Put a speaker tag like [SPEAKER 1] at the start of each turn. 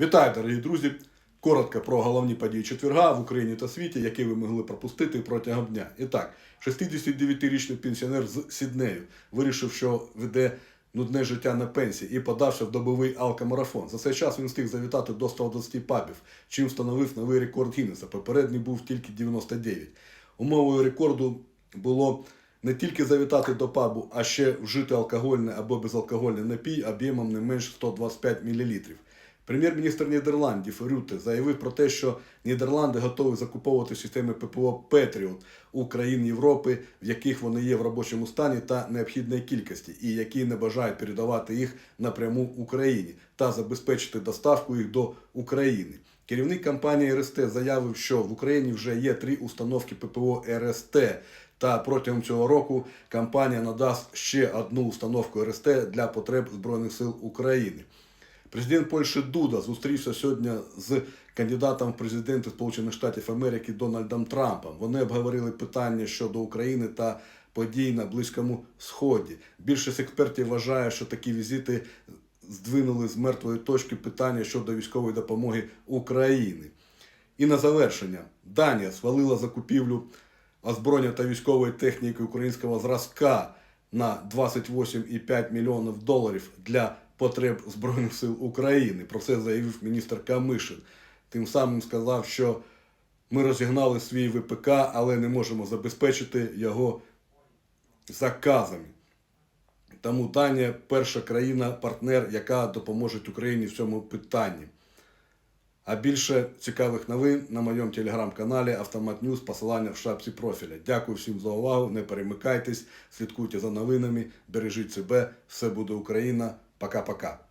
[SPEAKER 1] Вітаю, дорогі друзі! Коротко про головні події четверга в Україні та світі, які ви могли пропустити протягом дня. І так, 69-річний пенсіонер з Сіднею вирішив, що веде нудне життя на пенсії і подався в добовий алкомарафон. За цей час він встиг завітати до 120 пабів, чим встановив новий рекорд Гіннеса. Попередній був тільки 99. Умовою рекорду було не тільки завітати до пабу, а ще вжити алкогольний або безалкогольний напій об'ємом не менш 125 мл. Прем'єр-міністр Нідерландів Рюте заявив про те, що Нідерланди готові закуповувати системи ППО Петріот у країн Європи, в яких вони є в робочому стані та необхідної кількості, і які не бажають передавати їх напряму Україні та забезпечити доставку їх до України. Керівник компанії РСТ заявив, що в Україні вже є три установки ППО РСТ. Та протягом цього року компанія надасть ще одну установку РСТ для потреб Збройних сил України. Президент Польщі Дуда зустрівся сьогодні з кандидатом в президенти Сполучених Штатів Америки Дональдом Трампом. Вони обговорили питання щодо України та подій на Близькому Сході. Більшість експертів вважає, що такі візити здвинули з мертвої точки питання щодо військової допомоги України. І на завершення Данія схвалила закупівлю озброєння та військової техніки українського зразка на 28,5 мільйонів доларів для потреб Збройних сил України. Про це заявив міністр Камишин. Тим самим сказав, що ми розігнали свій ВПК, але не можемо забезпечити його заказами. Тому Данія перша країна-партнер, яка допоможе Україні в цьому питанні. А більше цікавих новин на моєму телеграм-каналі Автомат Ньюз, посилання в шапці профіля. Дякую всім за увагу. Не перемикайтесь, слідкуйте за новинами, бережіть себе. Все буде Україна. Пока-пока.